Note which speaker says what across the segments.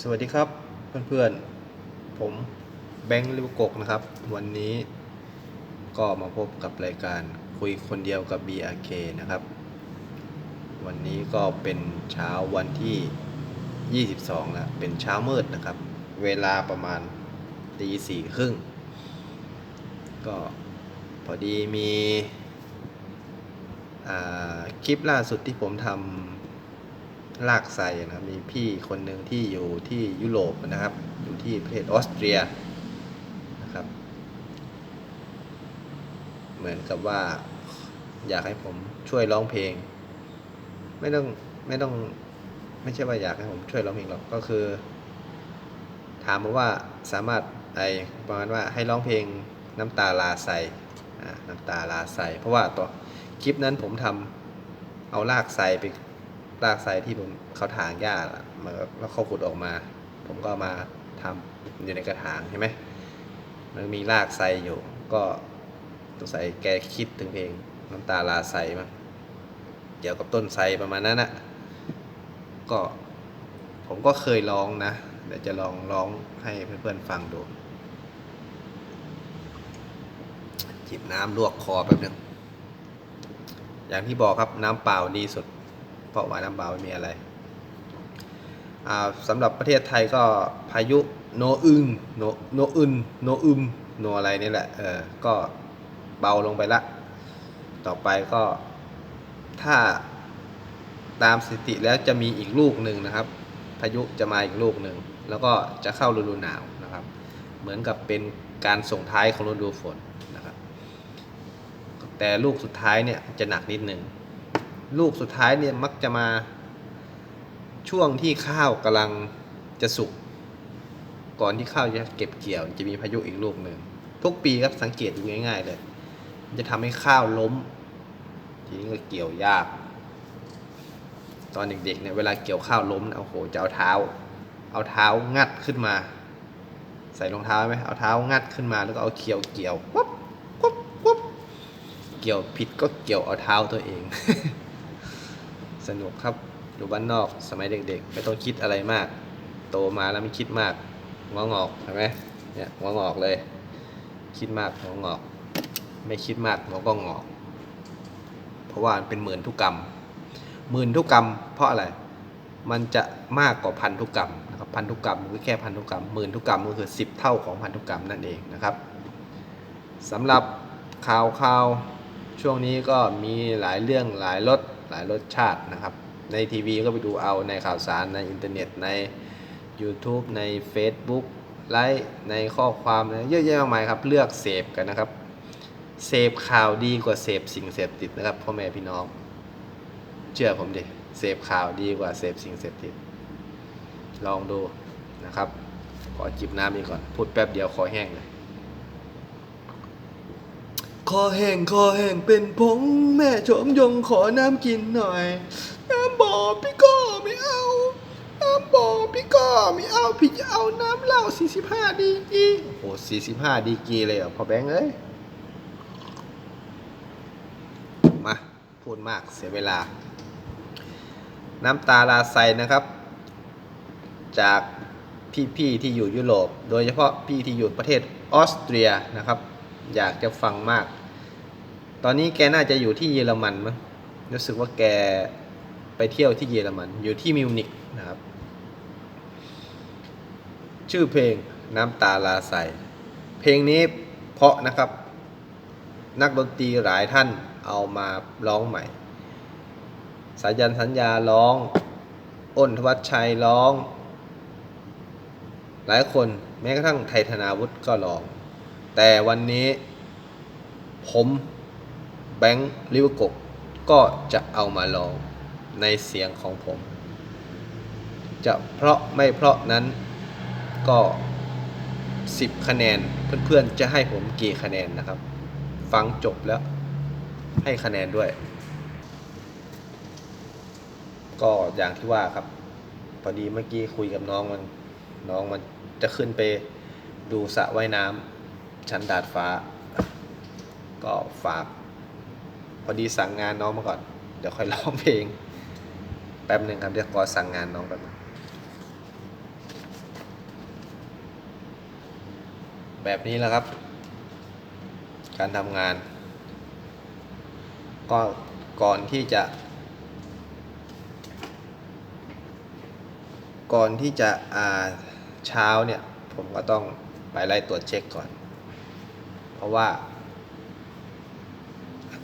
Speaker 1: สวัสดีครับเพื่อนๆ ผมแบงค์ลิวกกนะครับ วันนี้ก็มาพบกับรายการคุยคนเดียวกับ BRK นะครับ วันนี้ก็เป็นเช้าวันที่ 22แล้วเป็นเช้ามืดนะครับ เวลาประมาณตีสี่ครึ่ง ก็พอดีมีคลิปล่าสุดที่ผมทำ ลากไซนะครับ มีพี่คนหนึ่งที่อยู่ที่ยุโรปนะครับ อยู่ที่ประเทศออสเตรียนะครับ เหมือนกับว่าอยากให้ผมช่วยร้องเพลง ไม่ต้องไม่ต้องไม่ใช่ว่าอยากให้ผมช่วยร้องเพลงหรอกก็คือ ถามมาว่าสามารถไอประมาณว่าให้ร้องเพลงน้ำตาลาใส่น้ำตาลาใสเพราะว่าตัวคลิปนั้นผมทำเอาลากไซไป รากไซที่ผมเขาถางหญ้าล่ะมันก็แล้วเขาขุดออกมา ผมก็มาทำอยู่ในกระถางใช่ไหมมันมีรากไซอยู่ ก็สงสัยแกคิดถึงเพลงน้ำตาลาไซมั้งเกี่ยวกับต้นไทรประมาณนั้นนะก็ผมก็เคยร้องนะเดี๋ยวจะลองร้องให้เพื่อนๆฟังดู จิบน้ำลวกคอแป๊บนึงอย่างที่บอกครับน้ำเปล่าดีสุด เพราะว่าน้ำเบาไม่มีอะไรอ่าสำหรับประเทศไทยก็พายุโนอึงโนโนอึนโนอึมโนอะไรนี่แหละเออก็เบาลงไปละ ต่อไปก็ถ้าตามสถิติแล้วจะมีอีกลูกหนึ่งนะครับ พายุจะมาอีกลูกหนึ่ง แล้วก็จะเข้าฤดูหนาวนะครับ เหมือนกับเป็นการส่งท้ายของฤดูฝนนะครับ แต่ลูกสุดท้ายเนี่ยจะหนักนิดหนึ่ง ลูกสุดท้ายเนี่ยมักจะมาช่วงที่ข้าวกำลังจะสุกก่อนที่ข้าวจะเก็บเกี่ยว จะมีพายุอีกลูกหนึ่งทุกปีครับสังเกตดูง่าย ๆ เลย จะทำให้ข้าวล้ม ทีนี้ก็เกี่ยวยาก ตอนเด็กๆเนี่ยเวลาเกี่ยวข้าวล้มเนี่ยโอ้โหจะเอาเท้า เอาเท้างัดขึ้นมา ใส่รองเท้าไหมเอาเท้างัดขึ้นมาแล้วก็เอาเขียวเกี่ยววับวับวับเกี่ยวผิดก็เกี่ยวเอาเท้าตัวเอง สนุกครับอยู่บ้านนอกสมัยเด็กๆ ไม่ต้องคิดอะไรมาก โตมาแล้วไม่คิดมากหัวงอกเห็นไหมเนี่ยหัวงอกเลย คิดมากหัวงอก ไม่คิดมากหัวก็งอก เพราะว่ามันเป็นหมื่นทุกกรรมหมื่นทุกกรรม เพราะอะไรมันจะมากกว่าพันธุกรรมนะครับพันธุกรรมคือแค่พันธุกรรมหมื่นธุกรรมก็คือ 10 เท่าของพันธุกรรมนั่นเองนะครับสำหรับข่าวข่าวช่วงนี้ก็มีหลายเรื่องหลายรส หลายรสชาตินะครับ ในทีวีก็ไปดูเอาในข่าวสารในอินเทอร์เน็ตใน YouTube ใน Facebook ไลฟ์ในข้อความนะเยอะแยะมากมายครับ เลือกเสพกันนะครับ เสพข่าวดีกว่าเสพสิ่งเสพติดนะครับพ่อแม่พี่น้อง เชื่อผมดิเสพข่าวดีกว่าเสพสิ่งเสพติด ลองดูนะครับ ขอจิบน้ำอีกก่อน พูดแป๊บเดียวคอแห้งเลย คอแห้งคอแห้งเป็นผงแม่ชมยงขอน้ำกินหน่อย น้ำบ่อพี่ก็ไม่เอา น้ำบ่อพี่ก็ไม่เอาพี่จะเอาน้ำเหล้า45 ดีกีโอ้โห45 ดีกีเลยเหรอพอแบงค์เอ้ย มา พูดมากเสียเวลา น้ำตาลาไซนะครับ จากพี่ๆที่อยู่ยุโรป โดยเฉพาะพี่ที่อยู่ประเทศออสเตรียนะครับอยากจะฟังมาก ตอนนี้แกน่าจะอยู่ที่เยอรมันมั้งรู้สึกว่าแกไปเที่ยวที่เยอรมัน อยู่ที่มิวนิกนะครับ ชื่อเพลงน้ำตาลาใสเพลงนี้เพราะนะครับ นักดนตรีหลายท่านเอามาร้องใหม่ สายันสัญญาร้องอ้นทวัชชัยร้อง หลายคนแม้กระทั่งไทยธนาวุฒิก็ร้อง แต่วันนี้ผม แบงค์ลิวกกก็จะเอามาลองในเสียงของผม จะเพราะไม่เพราะนั้นก็ 10 คะแนนเพื่อนๆจะให้ผมกี่คะแนนนะครับ ฟังจบแล้วให้คะแนนด้วย ก็อย่างที่ว่าครับ พอดีเมื่อกี้คุยกับน้องมันน้องมันจะขึ้นไปดูสระว่ายน้ำชั้นดาดฟ้า ก็ฝาก พอดีสั่งงานน้องมาก่อน เดี๋ยวค่อยร้องเพลง แป๊บหนึ่งครับเดี๋ยวขอสั่งงานน้องก่อนแบบนี้แล้วครับ การทำงาน ก็ก่อนที่จะ ก่อนที่จะอ่าเช้าเนี่ย ผมก็ต้องไปไล่ตรวจเช็คก่อน เพราะว่า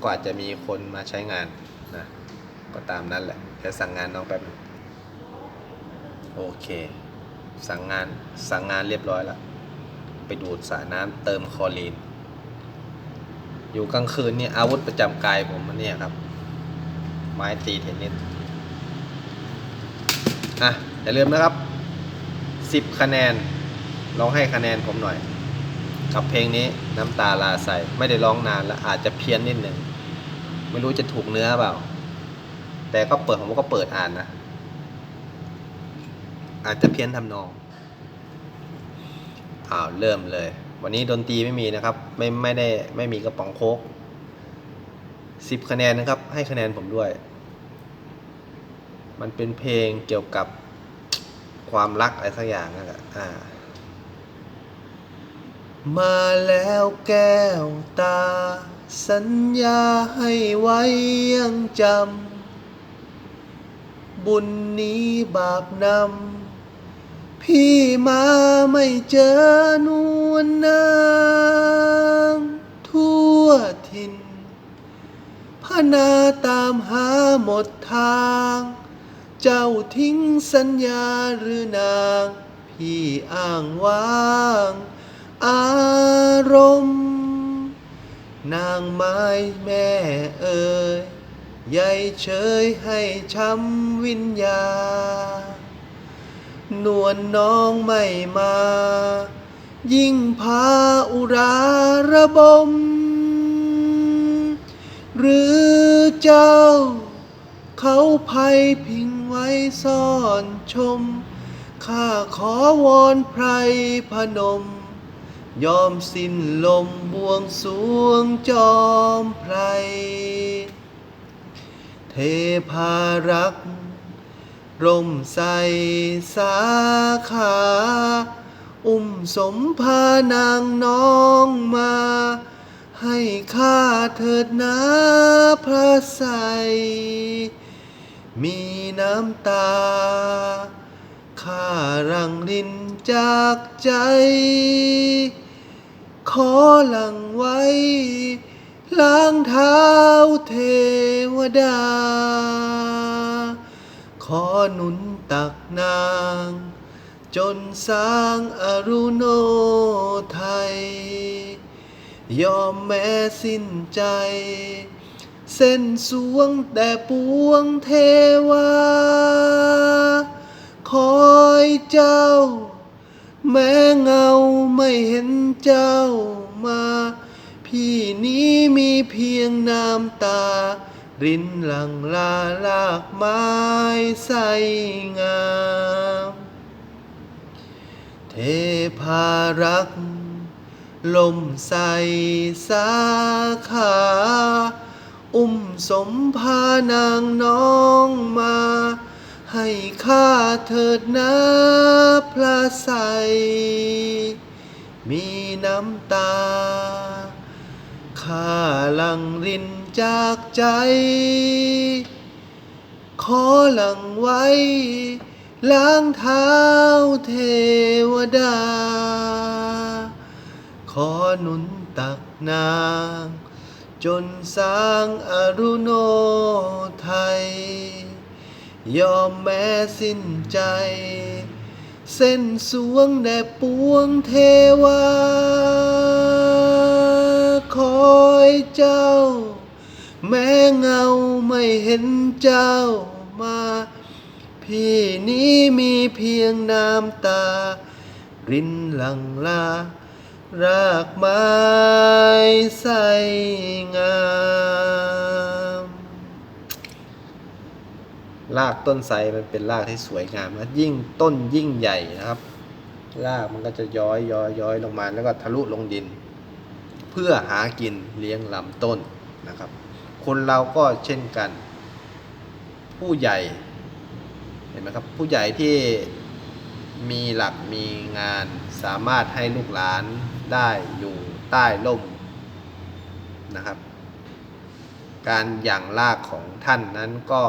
Speaker 1: กว่าจะมีคนมาใช้งานนะก็ตามนั้นแหละแค่สั่งงานน้องแป๊บนึงโอเค สั่งงานสั่งงานเรียบร้อยแล้ว ไปดูดสรน้ำเติมคอรีน อยู่กลางคืนนี่อาวุธประจำกายผมมันเนี่ยครับ ไม้ตีเทนนิสอะอย่าลืมนะครับ 10 คะแนนลองให้คะแนนผมหน่อย กับเพลงนี้น้ำตาลาใสไม่ได้ร้องนานแล้วอาจจะเพี้ยนนิดหนึ่ง ไม่รู้จะถูกเนื้อเปล่า แต่ก็เปิดผมก็เปิดอ่านนะ อาจจะเพี้ยนทำนองอ้าวเริ่มเลย วันนี้ดนตรีไม่มีนะครับ ไม่ไม่ได้ไม่มีกระป๋องโค้กสิบคะแนนนะครับ ให้คะแนนผมด้วย มันเป็นเพลงเกี่ยวกับความรักอะไรสักอย่างนั่นแหละอ่า มาแล้วแก้วตา สัญญาให้ไว้ยังจำ บุญนี้บาปนำ พี่มาไม่เจอนวลนางทั่วถิ่นพนาตามหาหมดทาง เจ้าทิ้งสัญญาหรือนาง พี่อ้างว้าง อารมณ์ นางไม้แม่เอ่ยใยเฉยให้ช้ำวิญญานวลน้องไม่มา ยิ่งพาอุราระบม หรือเจ้า เขาภัยพิงไว้ซ่อนชม ข้าขอวอนไพรพนม ยอมสิ้นลมบวงสวงจอมไพร เทพารักษ์ร่มใสสาขา อุ้มสมพานางน้องมา ให้ข้าเถิดนาพระใส มีน้ำตา ข้ารังรินจากใจ ขอหลังไว้ ล้างเท้าเทวดา ขอหนุนตักนาง จนสร้างอรุโนไทย ยอมแม้สิ้นใจ เส้นสวงแต่ปวงเทวา คอยเจ้า แม้เงาไม่เห็นเจ้ามา พี่นี้มีเพียงน้ำตา รินหลังลาลากไม้ใสงาม เทพารักษ์ลมใสสาขา อุ้มสมพานางน้องมา ให้ข้าเถิดนะพระใส มีน้ำตา ข้าหลังรินจากใจ ขอหลังไว้ ล้างเท้าเทวดา ขอหนุนตักนางจนสร้างอรุโนไทย ยอมแม้สิ้นใจ เส้นสวงแด่ปวงเทวา คอยเจ้า แม้เงาไม่เห็นเจ้ามา พี่นี้มีเพียงน้ำตา รินหลังลารากไม้ใสงาม รากต้นไทรมันเป็นรากที่สวยงามนะยิ่งต้นยิ่งใหญ่นะครับรากมันก็จะย้อยย้อยย้อยลงมาแล้วก็ทะลุลงดิน เพื่อหากินเลี้ยงลำต้นนะครับ คนเราก็เช่นกัน ผู้ใหญ่เห็นไหมครับผู้ใหญ่ที่มีหลักมีงานสามารถให้ลูกหลานได้อยู่ใต้ร่มนะครับ การหยั่งลากของท่านนั้นก็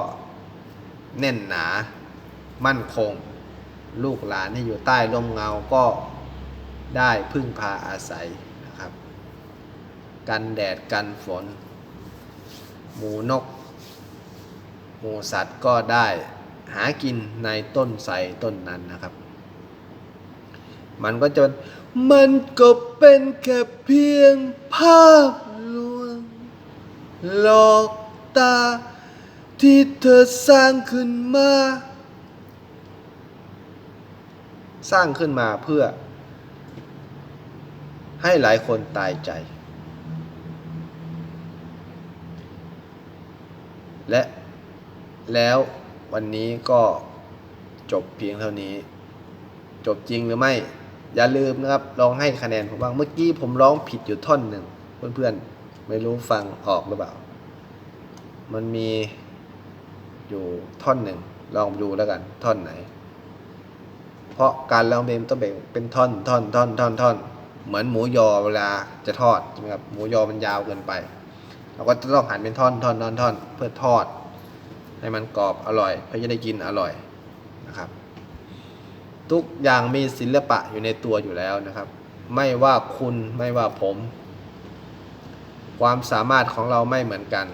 Speaker 1: แน่นหนา มั่นคง ลูกหลานที่อยู่ใต้ร่มเงาก็ได้พึ่งพาอาศัยนะครับ กันแดดกันฝน หมูนก หมูสัตว์ก็ได้หากินในต้นไทรต้นนั้นนะครับ มันก็จะมันก็เป็นแค่เพียงภาพลวงหลอกตา ที่เธอสร้างขึ้นมา สร้างขึ้นมาเพื่อ ให้หลายคนตายใจ และแล้ววันนี้ก็จบเพียงเท่านี้ จบจริงหรือไม่ อย่าลืมนะครับ ลองให้คะแนนผมบ้าง เมื่อกี้ผมร้องผิดอยู่ท่อนหนึ่ง เพื่อนๆ ไม่รู้ฟังออกหรือเปล่า มันมี อยู่ท่อนหนึ่ง ลองดูแล้วกัน ท่อนไหน เพราะการร้องเพลงต้องแบ่งเป็นท่อนท่อนท่อนท่อนท่อนเหมือนหมูยอเวลาจะทอดใช่ไหมครับหมูยอมันยาวเกินไป เราก็จะต้องหั่นเป็นท่อนท่อนท่อนท่อนเพื่อทอด ให้มันกรอบอร่อย เพื่อจะได้กินอร่อยนะครับ ทุกอย่างมีศิลปะอยู่ในตัวอยู่แล้วนะครับ ไม่ว่าคุณไม่ว่าผม ความสามารถของเราไม่เหมือนกัน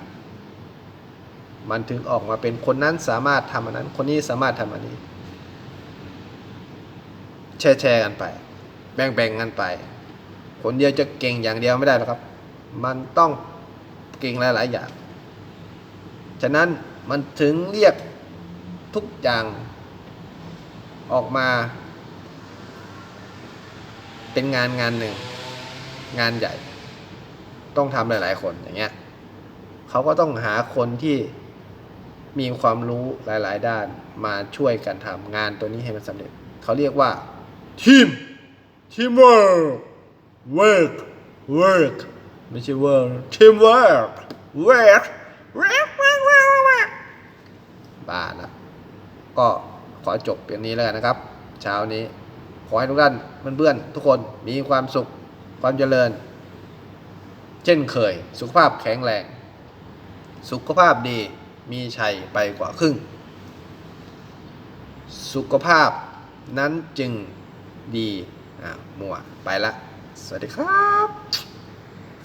Speaker 1: มันถึงออกมาเป็นคนนั้นสามารถทำอันนั้น คนนี้สามารถทำอันนี้ แชร์แชร์กันไป แบ่งแบ่งกันไป คนเดียวจะเก่งอย่างเดียวไม่ได้หรอกครับ มันต้องเก่งหลาย ๆ อย่าง ฉะนั้นมันถึงเรียกทุกอย่างออกมา เป็นงานงานหนึ่ง งานใหญ่ ต้องทำหลาย ๆ คนอย่างเงี้ยเขาก็ต้องหาคนที่ มีความรู้หลาย ๆ ด้านมาช่วยกันทำงานตัวนี้ให้มันสำเร็จ เขาเรียกว่าทีมทีมเวิร์กเวิร์กเวิร์กไม่ใช่เวิร์กทีมเวิร์กเวิร์กเวิร์กเวิร์กเวิร์กบ้าละก็ขอจบเพียงนี้แล้วกันนะครับ เช้านี้ ขอให้ทุกท่านเพื่อนๆทุกคนมีความสุขความเจริญ เช่นเคย สุขภาพแข็งแรง สุขภาพดี มีชัยไปกว่าครึ่ง สุขภาพนั้นจึงดี อะมัวไปละ สวัสดีครับ